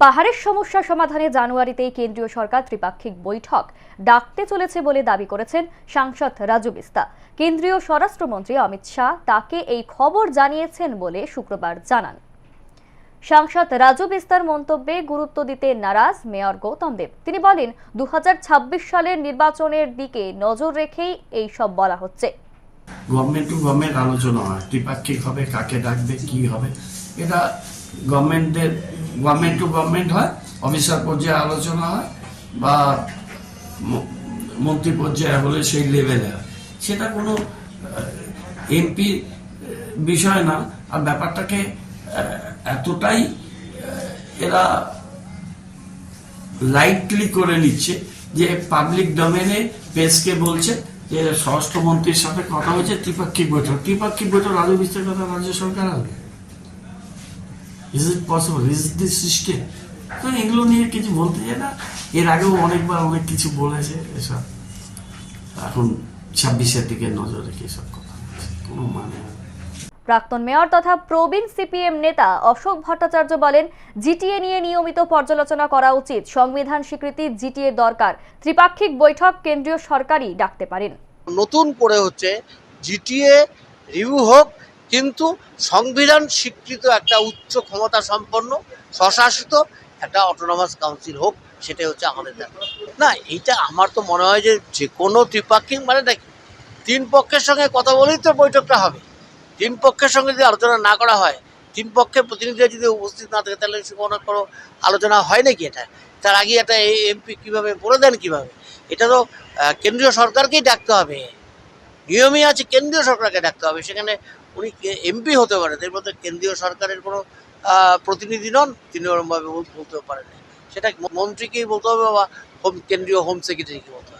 পাহাড়ের সমস্যা সমাধানে জানুয়ারিতেই কেন্দ্রীয় সরকার ত্রিপাক্ষিক বৈঠক। ডাকতে চলেছে বলে দাবি করেছেন সাংসদ রাজু বিস্তা। কেন্দ্রীয় স্বরাষ্ট্রমন্ত্রী অমিত শাহ তাকে এই খবর জানিয়েছেন বলে শুক্রবার জানান। সাংসদ রাজু বিস্তার মন্তব্যে গুরুত্ব দিতে নারাজ মেয়র গৌতম দেব। তিনি বলেন দু হাজার ছাব্বিশ সালের নির্বাচনের দিকে নজর রেখেই এই সব বলা হচ্ছে। গভর্নমেন্ট টু গভর্নমেন্ট আলোচনা হয়, ত্রিপাক্ষিক হবে, কাকে ডাকবে, কি হবে? এটা গভর্নমেন্টের গভর্নমেন্ট টু গভর্নমেন্ট হয় অফিসার পর্যায়ে আলোচনা হয়, বা মন্ত্রী পর্যায়ে হলে সেই লেভেলে হয়। সেটা কোনো এমপি বিষয় না, আর ব্যাপারটাকে এতটাই এরা লাইটলি করে নিচ্ছে যে পাবলিক ডোমেনে প্রেসকে বলছে যে স্বরাষ্ট্রমন্ত্রীর সাথে কথা হয়েছে, ত্রিপাক্ষিক বৈঠক। ত্রিপাক্ষিক বৈঠক রাজ্য বিস্তার কথা রাজ্য সরকার হবে is it possible is this system তো এগুলো নিয়ে কিছু বলতে চাই না। এর আগেও অনেকবার অনেক কিছু বলেছে এসব। এখন ছাব্বিশের দিকে নজর রেখে এসব কথা কোনো মানে প্রাক্তন মেয়র তথা প্রবীণ সিপিএম নেতা অশোক ভট্টাচার্য বলেন জিটিএ নিয়ে নিয়মিত পর্যালোচনা করা উচিত। সংবিধান স্বীকৃতি জিটিএ দরকার। ত্রিপাক্ষিক বৈঠক কেন্দ্রীয় সরকারই ডাকতে পারেন। নতুন করে হচ্ছে জিটিএ রিভিউ হোক কিন্তু সংবিধান স্বীকৃত একটা উচ্চ ক্ষমতা সম্পন্ন, স্বশাসিত একটা অটোনমাস কাউন্সিল হোক, সেটাই হচ্ছে আমাদের দাবি। না, এইটা আমার তো মনে হয় যে যে কোনো ত্রিপাক্ষিক মানে নাকি তিন পক্ষের সঙ্গে কথা বলেই তো বৈঠকটা হবে। তিন পক্ষের সঙ্গে যদি আলোচনা না করা হয়, তিন পক্ষের প্রতিনিধিরা যদি উপস্থিত না থাকে, তাহলে কোনো কোনো আলোচনা হয় নাকি এটা? তার আগে একটা এমপি কীভাবে বলে দেন কীভাবে? এটা তো কেন্দ্রীয় সরকারকেই ডাকতে হবে। নিয়মই আছে, কেন্দ্রীয় সরকারকে ডাকতে হবে। সেখানে উনি এমপি হতে পারেন এর মধ্যে কেন্দ্রীয় সরকারের কোনো প্রতিনিধি নন, তিনি ওরমভাবে বলতে পারেন। সেটা মন্ত্রীকেই বলতে হবে বা হোম, কেন্দ্রীয় হোম সেক্রেটারিকে বলতে হবে?